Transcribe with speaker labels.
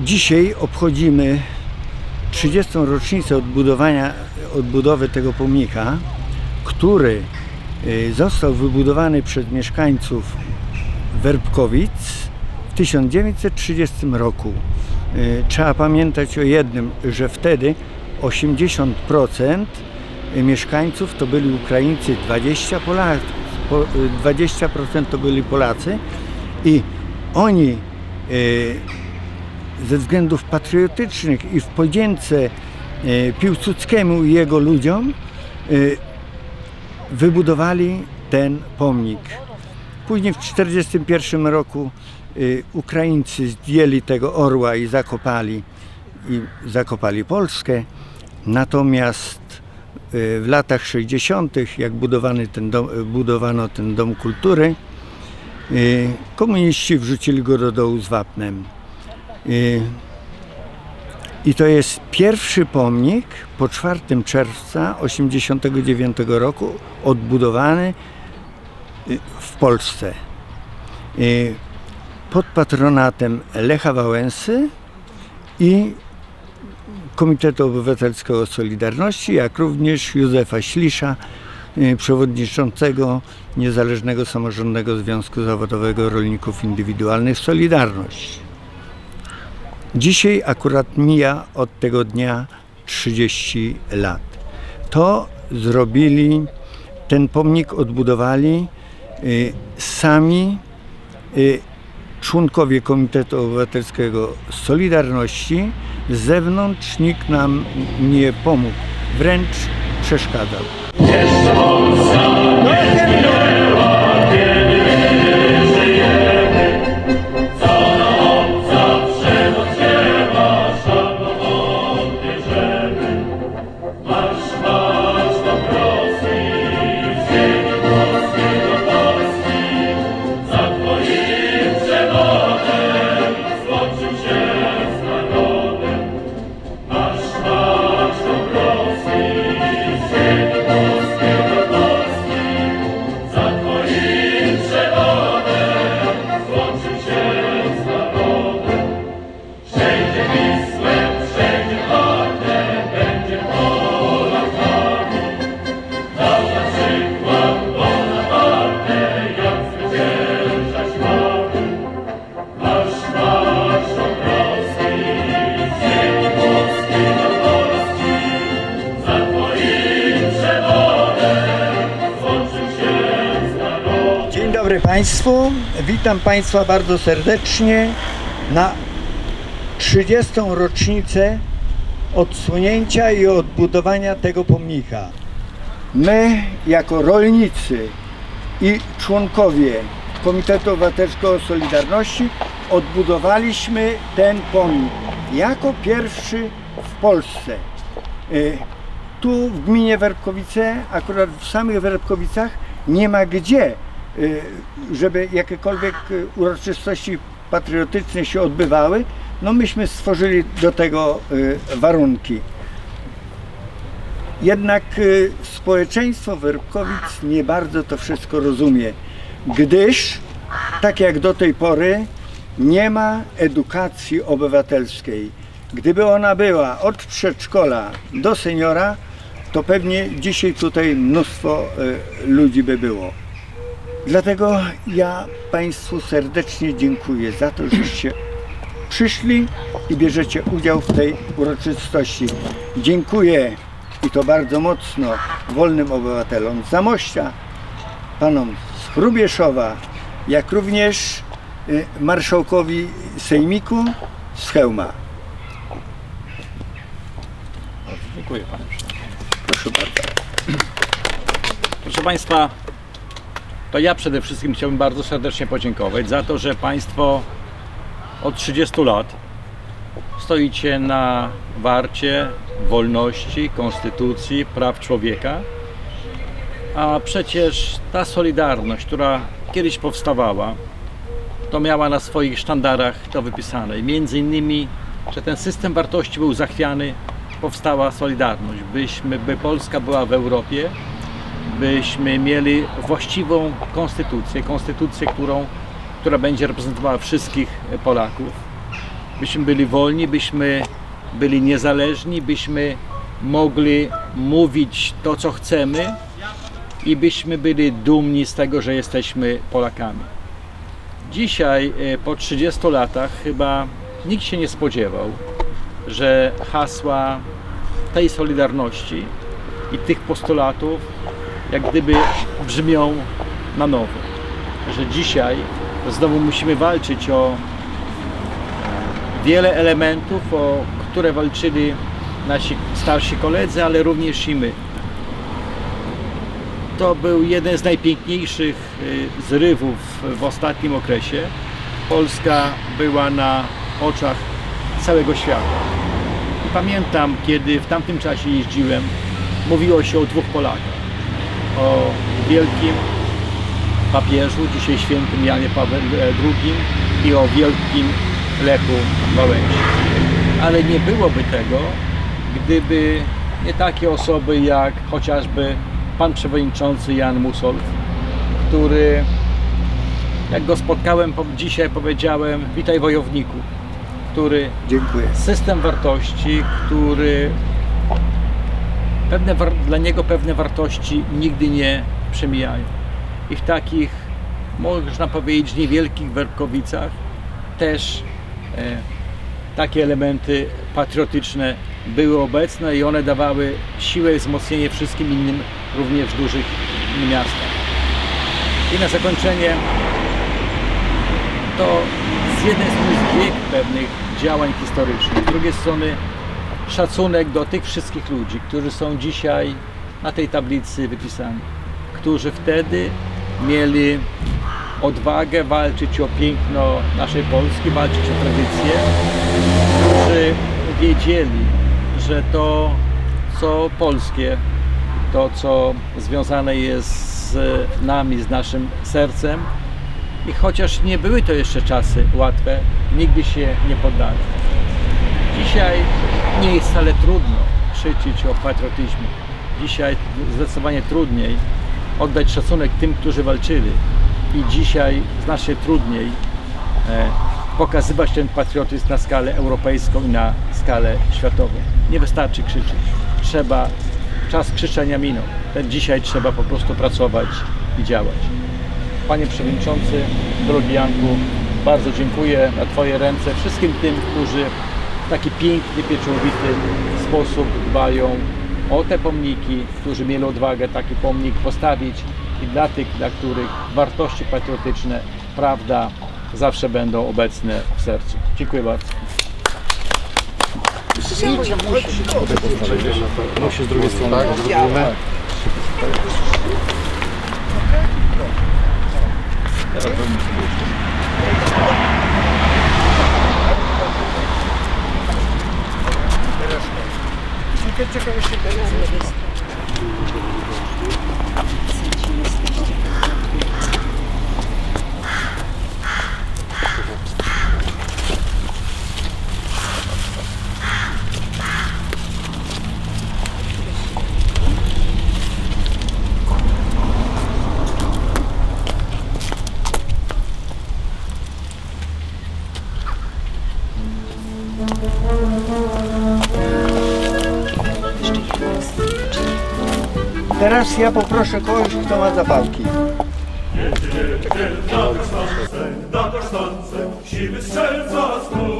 Speaker 1: Dzisiaj obchodzimy 30. rocznicę odbudowania, odbudowy tego pomnika, który y, został wybudowany przez mieszkańców Werbkowic w 1930 roku. Y, Trzeba pamiętać o jednym, że wtedy 80% mieszkańców to byli Ukraińcy, 20%, Pola, po- y, 20% to byli Polacy i oni ze względów patriotycznych i w podzięce e, Piłsudskiemu i jego ludziom e, wybudowali ten pomnik. Później w 1941 roku e, Ukraińcy zdjęli tego orła i zakopali, i zakopali Polskę. Natomiast w latach 60., jak budowany ten dom, budowano ten dom kultury, komuniści wrzucili go do dołu z wapnem. I, to jest pierwszy pomnik po 4 czerwca 1989 roku odbudowany y, w Polsce. Pod patronatem Lecha Wałęsy i Komitetu Obywatelskiego Solidarności, jak również Józefa Ślisza, y, przewodniczącego Niezależnego Samorządnego Związku Zawodowego Rolników Indywidualnych Solidarność. Dzisiaj akurat mija od tego dnia 30 lat. To zrobili, ten pomnik odbudowali y, sami y, członkowie Komitetu Obywatelskiego Solidarności. Z zewnątrz nikt nam nie pomógł, wręcz przeszkadzał. Dzień dobry Państwu. Witam Państwa bardzo serdecznie na 30. rocznicę odsłonięcia i odbudowania tego pomnika. My, jako rolnicy i członkowie Komitetu Obywatelskiego Solidarności, odbudowaliśmy ten pomnik jako pierwszy w Polsce. Y, Tu w gminie Werbkowice, akurat w samych Werbkowicach, nie ma gdzie, żeby jakiekolwiek y, uroczystości patriotyczne się odbywały. No myśmy stworzyli do tego y, warunki. Jednak y, społeczeństwo Werbkowic nie bardzo to wszystko rozumie, gdyż tak jak do tej pory nie ma edukacji obywatelskiej. Gdyby ona była od przedszkola do seniora, to pewnie dzisiaj tutaj mnóstwo y, ludzi by było. Dlatego ja Państwu serdecznie dziękuję za to, żeście przyszli i bierzecie udział w tej uroczystości. Dziękuję i to bardzo mocno wolnym obywatelom Zamościa, panom z Chrubieszowa, jak również y, marszałkowi Sejmiku z Chełma.
Speaker 2: Dziękuję panie.
Speaker 1: Proszę bardzo.
Speaker 2: Proszę Państwa, to ja przede wszystkim chciałbym bardzo serdecznie podziękować za to, że Państwo od 30 lat stoicie na warcie wolności, konstytucji, praw człowieka. A przecież ta solidarność, która kiedyś powstawała, to miała na swoich sztandarach to wypisane. Między innymi, że ten system wartości był zachwiany, powstała Solidarność. Byśmy, by Polska była w Europie, byśmy mieli właściwą konstytucję, konstytucję, którą, która będzie reprezentowała wszystkich Polaków. byśmy byli wolni, byśmy byli niezależni, byśmy mogli mówić to, co chcemy i byśmy byli dumni z tego, że jesteśmy Polakami. Dzisiaj, e, po 30 latach, chyba nikt się nie spodziewał, że hasła tej solidarności i tych postulatów jak gdyby brzmią na nowo. Że dzisiaj znowu musimy walczyć o wiele elementów, o które walczyli nasi starsi koledzy, ale również i my. To był jeden z najpiękniejszych y, zrywów w ostatnim okresie. Polska była na oczach całego świata. I pamiętam, kiedy w tamtym czasie jeździłem, mówiło się o dwóch Polakach. O wielkim papieżu, dzisiaj świętym Janie Pawle II i o wielkim Lechu Wałęsie. Ale nie byłoby tego, gdyby nie takie osoby jak chociażby pan przewodniczący Jan Musol, który jak go spotkałem po- dzisiaj powiedziałem witaj wojowniku, który
Speaker 1: Dziękuję.
Speaker 2: system wartości, który pewne, dla niego pewne wartości nigdy nie przemijają. I w takich, można powiedzieć, niewielkich Werkowicach też e, takie elementy patriotyczne były obecne i one dawały siłę i wzmocnienie wszystkim innym, również w dużych miastach. I na zakończenie to z jednej strony zbieg pewnych działań historycznych, z drugiej strony szacunek do tych wszystkich ludzi, którzy są dzisiaj na tej tablicy wypisani, którzy wtedy mieli odwagę walczyć o piękno naszej Polski, walczyć o tradycję, którzy wiedzieli, że to, co polskie, to, co związane jest z nami, z naszym sercem, i chociaż nie były to jeszcze czasy łatwe, nigdy się nie poddali. Dzisiaj nie jest wcale trudno krzyczeć o patriotyzmie. Dzisiaj zdecydowanie trudniej oddać szacunek tym, którzy walczyli. I dzisiaj znacznie trudniej e, pokazywać ten patriotyzm na skalę europejską i na skalę światową. Nie wystarczy krzyczeć. Trzeba, czas krzyczenia minął. Ten dzisiaj trzeba po prostu pracować i działać. Panie Przewodniczący, drogi Janku, bardzo dziękuję na Twoje ręce wszystkim tym, którzy taki piękny, pieczołowity sposób dbają o te pomniki, którzy mieli odwagę taki pomnik postawić i dla tych, dla których wartości patriotyczne, prawda zawsze będą obecne w sercu. Dziękuję bardzo.
Speaker 3: Musi z drugiej strony. Tak.
Speaker 1: Teraz dikkat çeken. Ja poproszę kogoś, kto ma zapałki.
Speaker 4: na kasztance, strzelca strój, siwy strzelca.